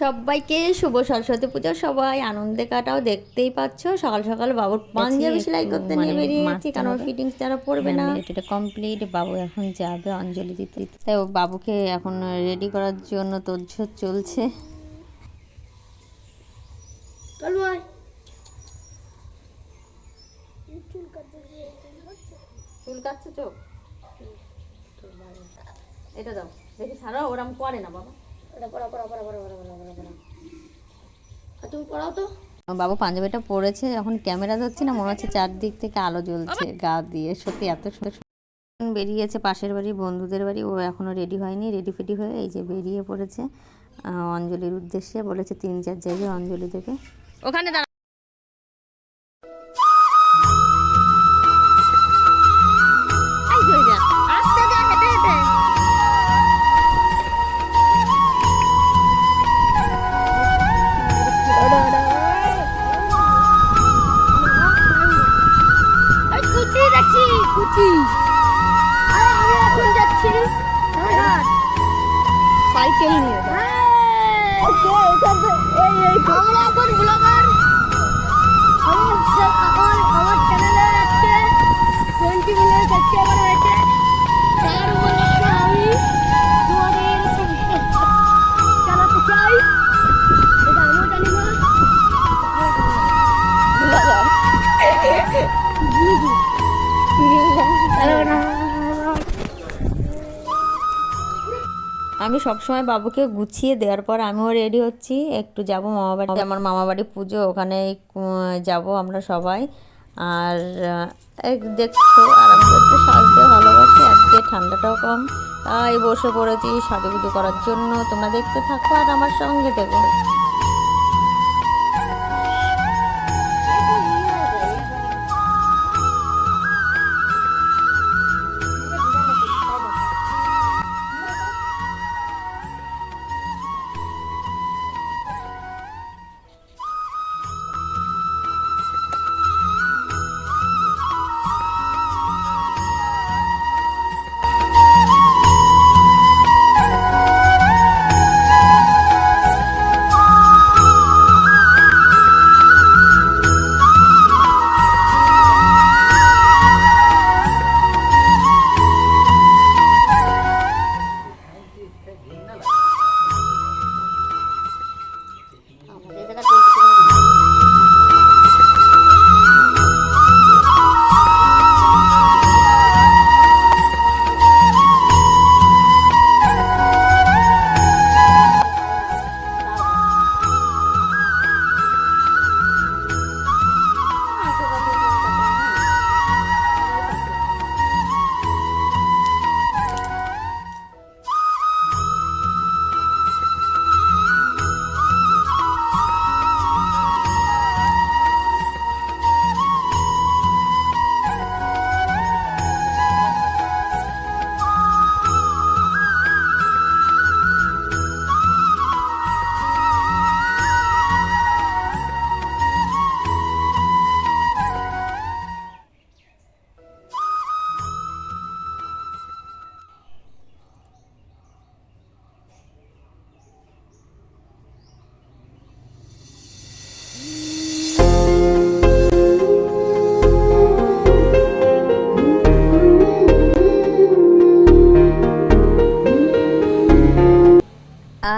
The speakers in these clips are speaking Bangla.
সবাইকে শুভ সরস্বতী পুজো। সবাই আনন্দে কাটাও দেখতেই পাচ্ছ। সকাল সকাল বাবুর পাঞ্জাবি সেলাই করতে মানে নিয়ে বেরিয়ে যাচ্ছি কারণ ফিটিংস যারা পড়বে না। এটা কমপ্লিট বাবু এখন যাবে অঞ্জলি দিতে। তাই ও বাবুকে এখন রেডি করার জন্য তোড়ঝোড় চলছে। চুল কাটছে চোখ এটা দাও। দেখি ছাড়াও ওরম করে না বাবা। তুমি পড়াও তো? বাবু পাঞ্জাবিটা পরেছে এখন ক্যামেরা ধরছি না মনে হচ্ছে চারদিক থেকে আলো জ্বলছে গা দিয়ে। সত্যি এত সুন্দর সুন্দর। বেরিয়েছে পাশের বাড়ি বন্ধুদের বাড়ি ও এখনও রেডি হয়নি রেডি ফেডি হয়ে এই যে বেরিয়ে পড়েছে অঞ্জলির উদ্দেশ্যে বলেছে তিন চার জায়গায় অঞ্জলি দেখে ওখানে আমি সবসময় বাবুকে গুছিয়ে দেওয়ার পর আমিও রেডি হচ্ছি। একটু যাব মামা বাড়ি। আমার মামা বাড়ি পুজো, ওখানে যাব আমরা সবাই। আর দেখছ, আর আমি একটু সাজতে ভালোবাসি আজকে ঠান্ডাটাও কম, তাই বসে পড়েছি সাজুগুজু করার জন্য। তোমরা দেখতে থাকো আর আমার সঙ্গে দেখো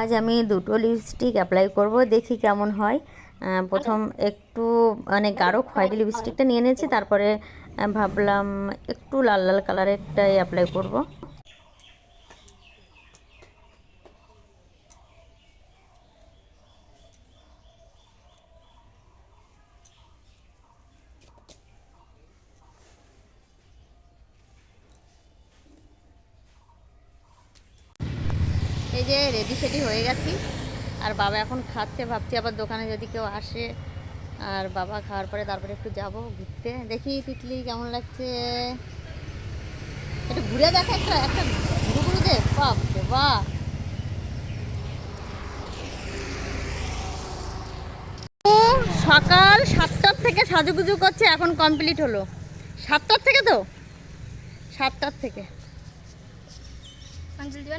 আজ আমি দুটো লিপস্টিক অ্যাপ্লাই করব, দেখি কেমন হয়। প্রথম একটু মানে গাঢ় খয়েরি লিপস্টিকটা নিয়ে নিয়েছি, তারপরে ভাবলাম একটু লাল লাল কালারেরটাই অ্যাপ্লাই করব। এই যে রেডি সেডি হয়ে গেছি। আর বাবা এখন খাচ্ছে, ভাবছি আবার দোকানে যদি কেউ আসে। আর বাবা খাওয়ার পরে তারপরে একটু যাব ঘুরতে। দেখি তিতলি কেমন লাগছে। একটু ঘুরে দেখা একটা একটা ঘুরু ঘুরু দে বাহ সকাল সাতটার থেকে সাজুগুজু করছে, এখন কমপ্লিট হলো। সাতটার থেকে তো? সাতটার থেকে।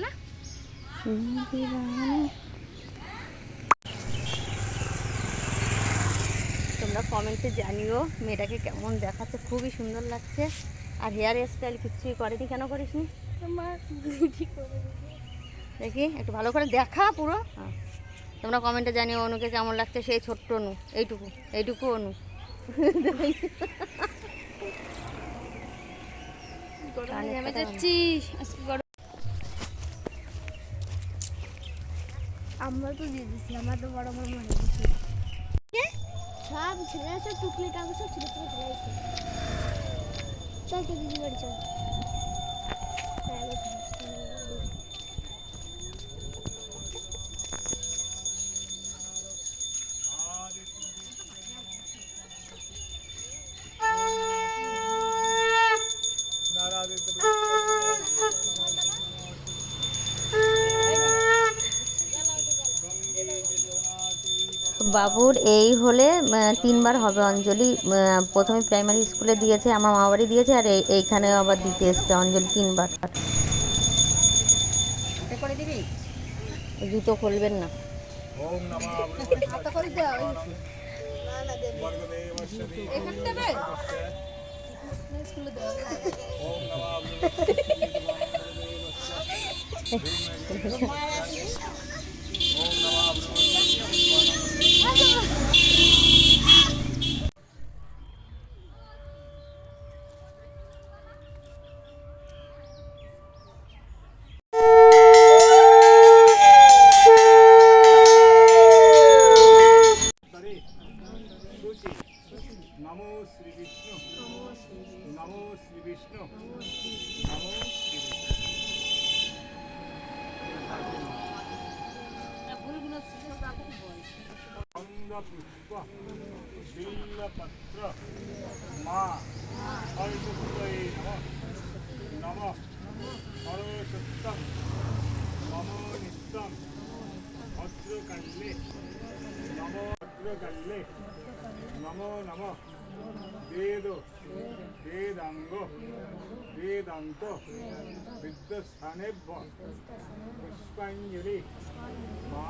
না? তোমরা কমেন্টে জানিও মেয়েটাকে কেমন দেখাচ্ছে খুবই সুন্দর লাগছে। আর হেয়ার স্টাইল কিচ্ছুই করেনি কেন করিস নি দেখি একটু ভালো করে দেখা পুরো। হ্যাঁ। তোমরা কমেন্টে জানিও অনুকে কেমন লাগছে সেই ছোট্ট অনু এইটুকু এইটুকু অনু। গরমে আমরা তো দিয়ে দিচ্ছি আমার তো বড় বড় মনে হচ্ছে। সব ছেলে আছে, টুকলি টাকা সব ছেলে ছেলে চল তো দিদি বাড়ি চল। বাবুর এই হলে তিনবার হবে অঞ্জলি। প্রথমে প্রাইমারি স্কুলে দিয়েছে আমার মামা বাড়ি দিয়েছে আর এই- এইখানে আবার দিতে এসছে অঞ্জলি তিনবার। করে দিবি? জুতো খুলবেন না। নমো শ্রী বিষ্ণু নমো শ্রী বিষ্ণু নমো শ্রী বিষ্ণু বিল্লপত্র মা হরিশুক্তয়ে নম নম হরশুক্তম নম নিত্যম ভদ্রকাল্যে নম ভদ্রকাল্যে নমো নম বেদ বেদাঙ্গ বেদান্ত বিদ্যস্থানেভ্য পুষ্পাঞ্জলি মা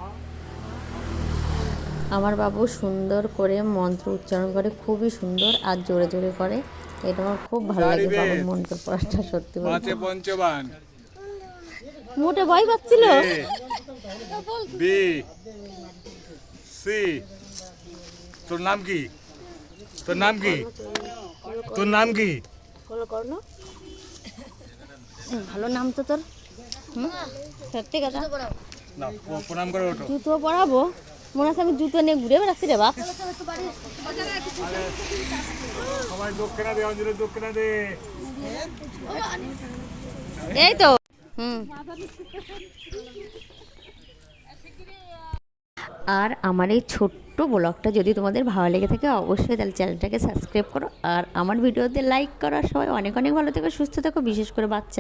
আমার বাবু সুন্দর করে মন্ত্র উচ্চারণ করে খুবই সুন্দর আর জোরে জোরে করে। এটা আমার খুব ভালো লাগে বাবুর মন্ত্র পড়াটা সত্যি বলতে। পঞ্চবান। মোটে ভয় পাচ্ছিল। B C. তোর নাম কি? তোর নাম কি? তোর নাম কি? ফলো কর না ভালো নাম তো তোর। সত্যি কথা। প্রণাম করে ওঠো। জুতো পরাবো। মনে হচ্ছে আমি জুতো নিয়ে ঘুরে বেড়াচ্ছি রে বাপ। সবাই দক্ষিণা দে অঞ্জলি দক্ষিণা দে। এই তো। হুম। আর আমার এই ছোট্ট ব্লগটা যদি তোমাদের ভালো লেগে থাকে, অবশ্যই তাহলে চ্যানেলটাকে সাবস্ক্রাইব করো আর আমার ভিডিওতে লাইক করো সময় সবাই অনেক অনেক ভালো থেকো, সুস্থ থেকো, বিশেষ করে বাচ্চা